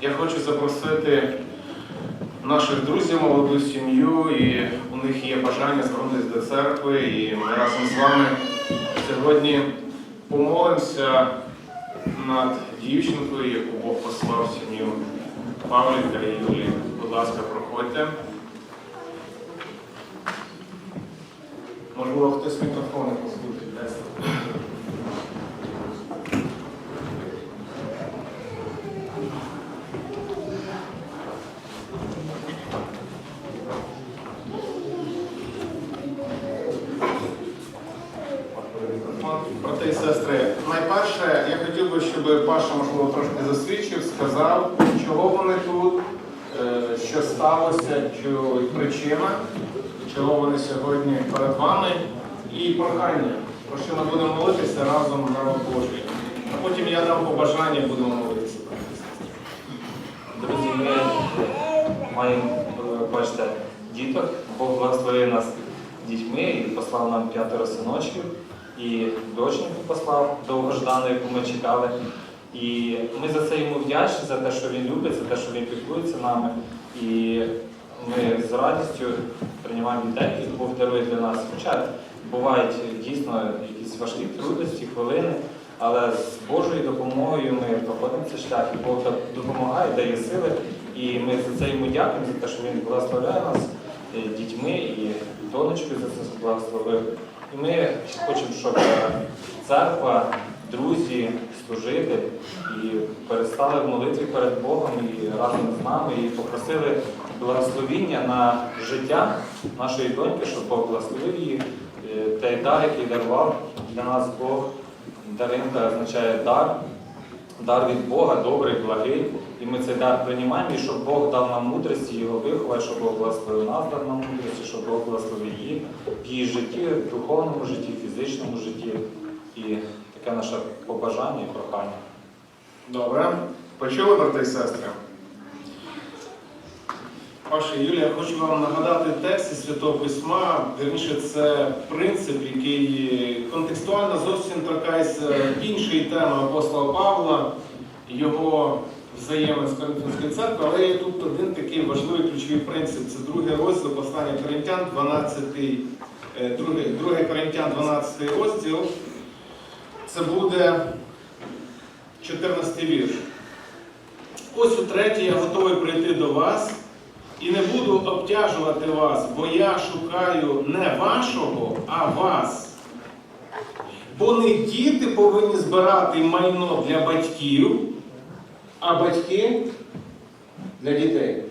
Я хочу запросити наших друзів, молоду сім'ю, і у них є бажання звернутися до церкви, і ми разом з вами сьогодні помолимося над дівчинкою, яку Бог послав сім'ю Павліка і Юлії. Будь ласка, проходьте. Можливо, хтось мікрофон не послухає. дасть. Брати і сестри, найперше, я хотів Паша, можливо, трошки засвідчив, сказав, чого вони тут, е, що сталося, причина, чого вони сьогодні перед вами, і прохання, про що ми будемо молитися разом на Божий. А потім я дам побажання, будемо молитися. Друзі, ми маємо, е, бачите, діток. Бог благословив нас дітьми і послав нам п'ятеро синочків. І доченьку послав довгождану, яку ми чекали. І ми за це йому вдячні, за те, що він любить, за те, що він піклується нами. І ми з радістю приймаємо дітей, які Бог дарує для нас. Хоча бувають дійсно якісь важкі трудності, хвилини, але з Божою допомогою ми проходимо цей шлях, і Бог допомагає, дає сили. І ми за це йому дякуємо, за те, що він благословляє нас е, дітьми і донечкою за це благословив. І ми хочемо, щоб церква, друзі, служили і перестали в молитві перед Богом і разом з нами і попросили благословіння на життя нашої доньки, щоб Бог благословив її. Е, Той дар, який дарував для нас Бог. Даринка означає дар, дар від Бога, добрий, благий. І ми цей дар приймаємо, і щоб Бог дав нам мудрості, його виховати, щоб Бог благословив нас, дав нам мудрості, щоб Бог благословив її в її житті, в духовному житті, в фізичному житті. І таке наше побажання і прохання. Добре. Почули, брати і сестри? Паша Юлія, хочу вам нагадати текст із Святого Письма. Вірніше, це принцип, який контекстуально зовсім торкається іншої теми апостола Павла, його взаємин з Коринфянською церквою, але є тут один такий важливий ключовий принцип. Це другий розділ послання Коринтян, 12, е, другий, другий Коринтян, 12 розділ. Це буде 14 вірш. Ось утретє я готовий прийти до вас і не буду обтяжувати вас, бо я шукаю не вашого, а вас. Бо не діти повинні збирати майно для батьків, а батьки для дітей.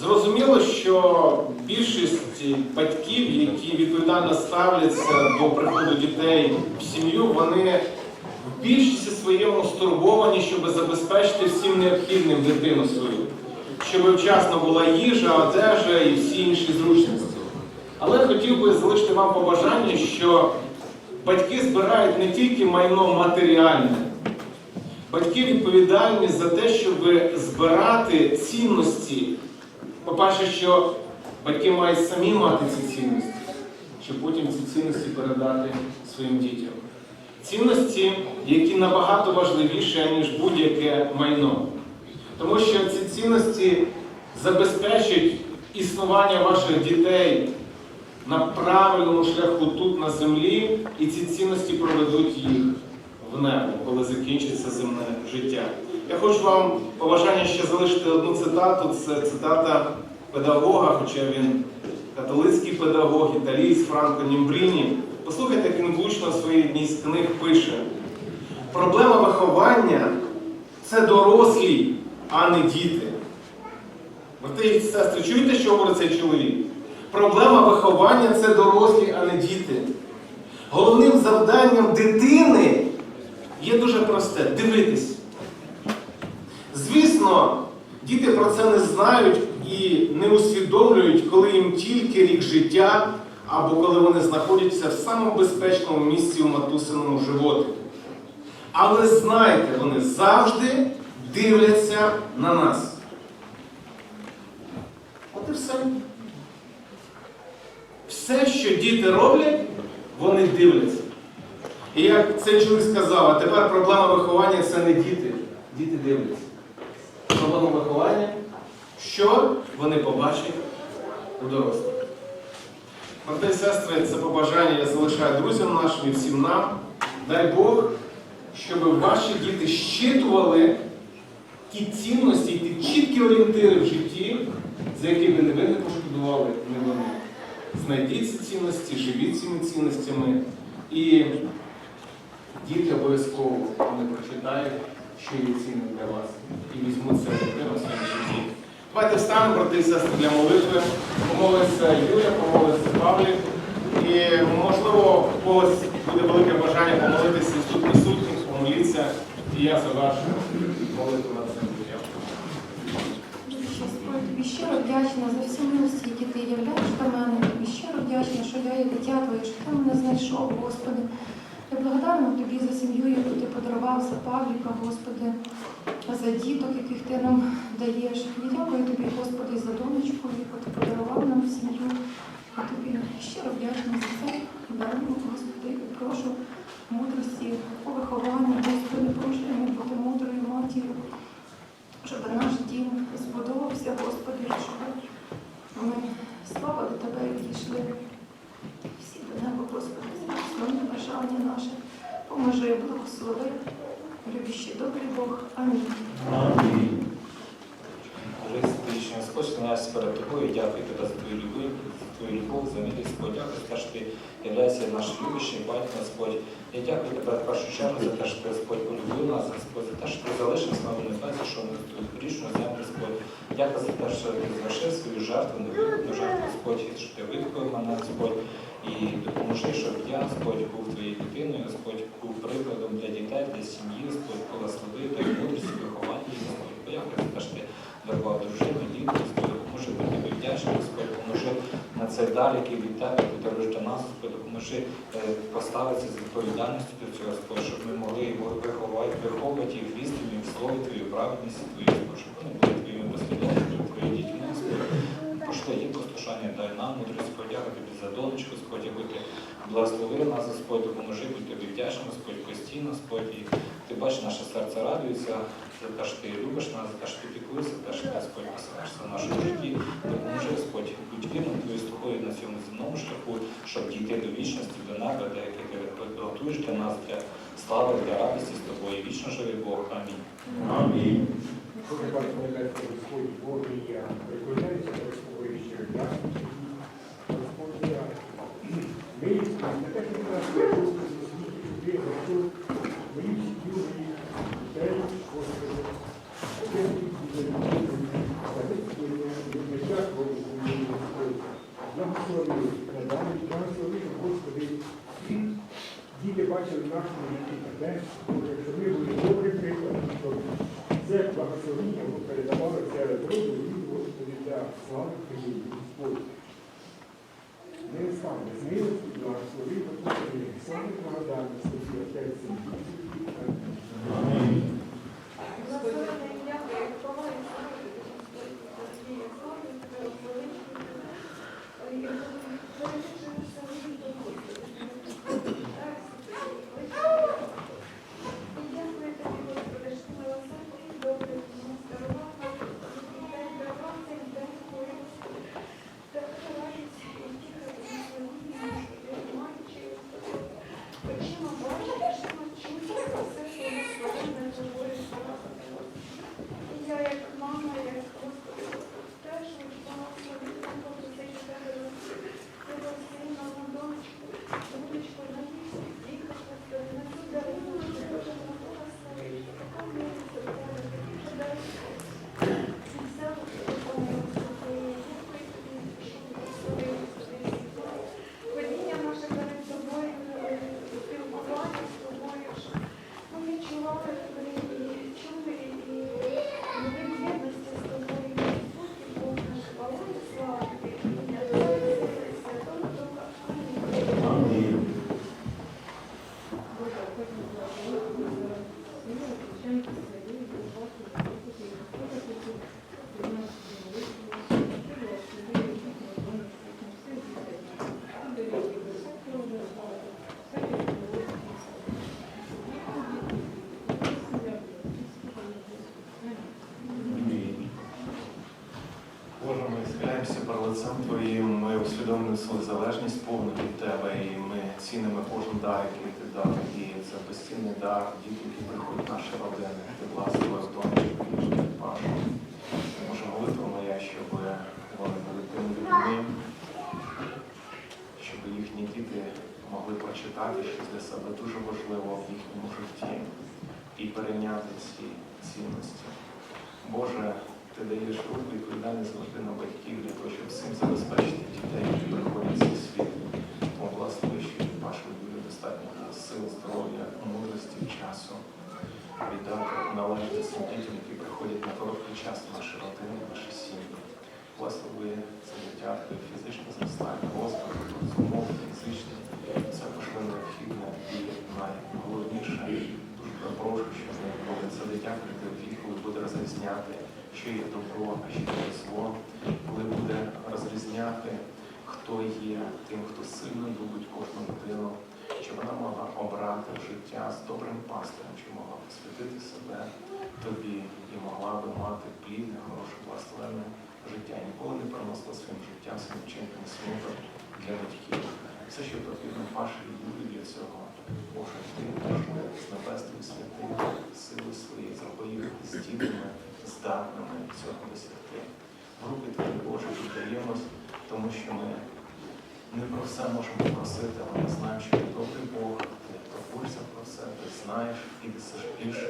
Зрозуміло, що більшість батьків, які відповідально ставляться до приходу дітей в сім'ю, вони в більшості своєму стурбовані, щоб забезпечити всім необхідним дитину свою, щоб вчасно була їжа, одежа і всі інші зручності. Але хотів би залишити вам побажання, що батьки збирають не тільки майно матеріальне, батьки відповідальні за те, щоб збирати цінності. По-перше, що батьки мають самі мати ці цінності, щоб потім ці цінності передати своїм дітям. Цінності, які набагато важливіші, ніж будь-яке майно. Тому що ці цінності забезпечать існування ваших дітей на правильному шляху тут, на землі, і ці цінності проведуть їх в небо, коли закінчиться земне життя. Я хочу вам побажання ще залишити одну цитату. Це цитата педагога, хоча він католицький педагог, італієць Франко Німбріні. Послухайте, як він влучно в своїй одній з книг пише: проблема виховання це дорослі, а не діти. Брати і сестри, чуєте, що говорить цей чоловік? Проблема виховання це дорослі, а не діти. Головним завданням дитини є дуже просте дивитись. Звісно, діти про це не знають і не усвідомлюють, коли їм тільки рік життя, або коли вони знаходяться в самому безпечному місці у матусиному животі. Але знайте, вони завжди дивляться на нас. От і все. Все, що діти роблять, вони дивляться. І як цей чоловік сказав, а тепер проблема виховання це не діти. Діти дивляться. новому вихованні, що вони побачать у дорослих. Брати і сестри, це побажання я залишаю друзям нашим і всім нам. Дай Бог, щоб ваші діти щитували ті цінності, ті чіткі орієнтири в житті, за які ви не ви не пошкодували, не вони. Знайдіть ці цінності, живіть цими цінностями. І діти обов'язково вони прочитають, що є цінним для вас, і візьмуть це в своєму житті. Давайте встанемо, брати і сестри, для молитви. Помолиться Юля, помолиться Павлік. І, можливо, у когось буде велике бажання помолитися із тут присутніх, помоліться. І я завершу молитву на це. Господь, щиро вдячна за всі милості, які ти являєш до мене. Тобі щиро вдячна, що я є дитя твоє, що ти мене знайшов, Господи. Я благодарна тобі за сім'ю, яку ти подарував, за Павліка, Господи, за діток, яких ти нам даєш. Я дякую тобі, Господи, за донечку, яку ти подарував нам сім'ю. Я тобі щиро вдячна за це. Даруй, Господи, і прошу мудрості у вихованні, Господи, прошу бути мудрою матір'ю щоб наш дім збудовувався, Господи, щоб ми слава до Тебе відійшли. Всі до неба, Господи, основне бажання наше. Поможи, благослови, любящий добрий Бог. Амінь. Боже, Святий Господь, склоняюся перед тобою, дякую тебе за твою любов, твою любов, за милість, за те, що ти являєшся наш любящий батько, Господь. Я дякую тебе в першу чергу за те, що ти, Господь, полюбив нас, Господь, за те, що ти залишився на небесі, що ми тут грішну землю, Господь. Дякую за те, що ти звершив свою жертву, невикупну жертву, Господь, що ти викупив мене, Господь. І допоможи, щоб я, Господь, був твоєю дитиною, Господь, був прикладом для дітей, для сім'ї, Господь, благослови та мудрості, виховання, Господь. Подякую за те, що ти дарував дружину, дітей, Господь, допоможи бути тобі вдячним, Господь, допоможи на цей дар, який від тебе ти до нас, допоможи е, поставитися з відповідальністю до цього, щоб ми могли його виховати, виховувати і в істині, в слові Твою, праведності Твою, Господь, щоб вони були твоїми послідовниками, твої дітьми, Господь. Пошли їм послушання, дай нам мудрість, подяка тобі за донечку, Господь, яку ти благослови нас, Господь, допоможи бути тобі вдячним, Господь, постійно, Господь, і ти бачиш, наше серце радується за те, що ти любиш нас, за те, що ти піклуєшся, за те, що ти, Господь, посилаєшся в нашому житті. Допоможи, Господь, будь вірним твою стопою на цьому земному шляху, щоб дійти до вічності, до неба, де яке ти готуєш для нас, для слави, для радості з тобою. Вічно живий Бог. Амінь. Амінь. І я приклоняюся до свого рішення, я Господь я. Ми не те, що нас Господи, світі, ти Господь, мої сім'ю, мої дітей, Господи, я Благослови, надалі, благослови, Господи, діти бачили нашому житті тебе, якщо ми були добрі приклади, щоб це благословіння воно передавалося роду і Господи для слави Твоєї, Господь. Не оставте з Боже, ми схиляємося перед лицем Твоїм, ми усвідомлюємо свою залежність. Дар, діти, які приходять в наші родини. Ти благословив донечку і Пашу. Може, молитва моя, щоб вони були тими людьми, щоб їхні діти могли прочитати щось для себе дуже важливо в їхньому житті і перейняти ці цінності. Боже, ти даєш руку відповідальність завжди на батьків для того, щоб всім забезпечити дітей, які приходять в цей світ. Тому благослови, що вашу Юлі достатньо сил, здоров'я, мудрості, часу віддати належати цим дітям, які приходять на короткий час в наші родини, в наші сім'ї. Благослови це дитя, фізичне зростання, Господи, розумови, фізичне, це важливо необхідне і найголовніше. Дуже прошу, щоб коли це дитя прийде в вік, коли буде розрізняти, що є добро, а що є зло, коли буде розрізняти, хто є тим, хто сильно любить кожну людину, вона могла обрати життя з добрим пастирем, щоб могла посвятити себе тобі і могла би мати плідне, хороше, благословенне життя. Ніколи не приносила своїм життям, своїм вчинком смуток для батьків. Все, що потрібно вашій Юлі для цього, Боже, ти з небесних святих сили свої, зроби їх здібними, здатними цього досягти. В руки Твої Боже віддаємось, тому що ми не про все можемо просити, але ми знаємо, що ти добрий Бог, ти турбуєшся про все, ти знаєш і десиш більше,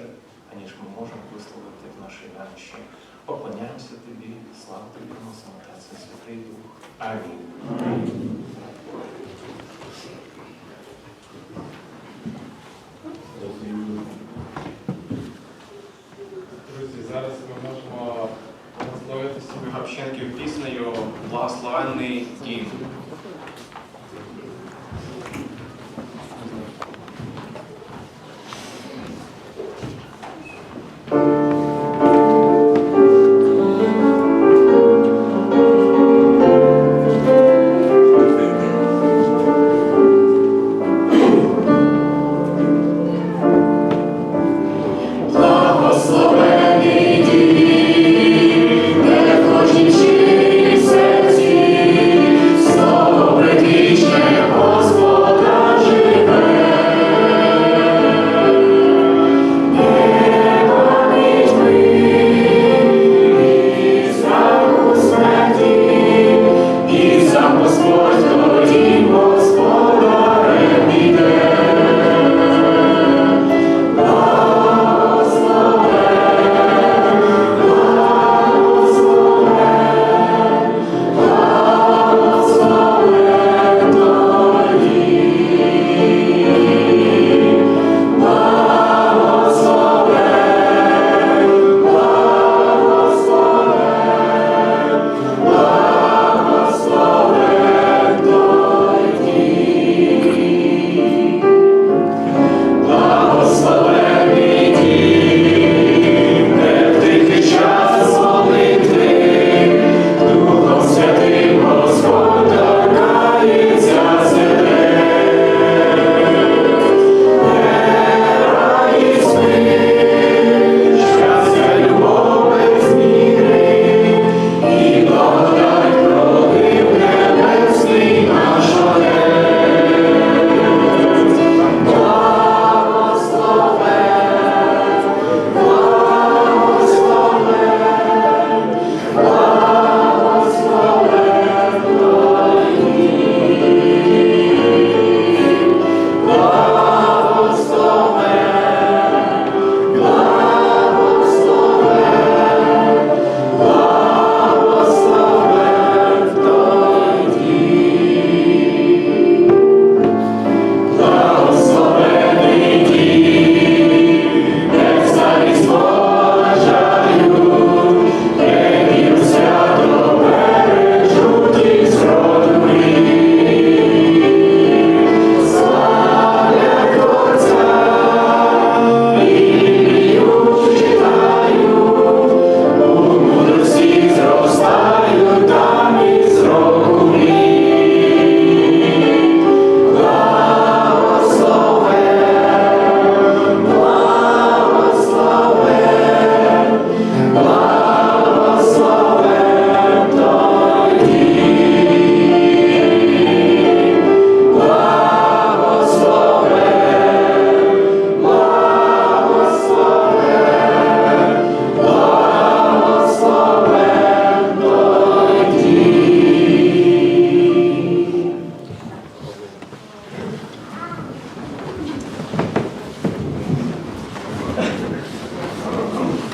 аніж ми можемо висловити в нашій вянщі. Поклоняємося тобі, слава тобі, приносимо Отець Святий Дух. Амінь.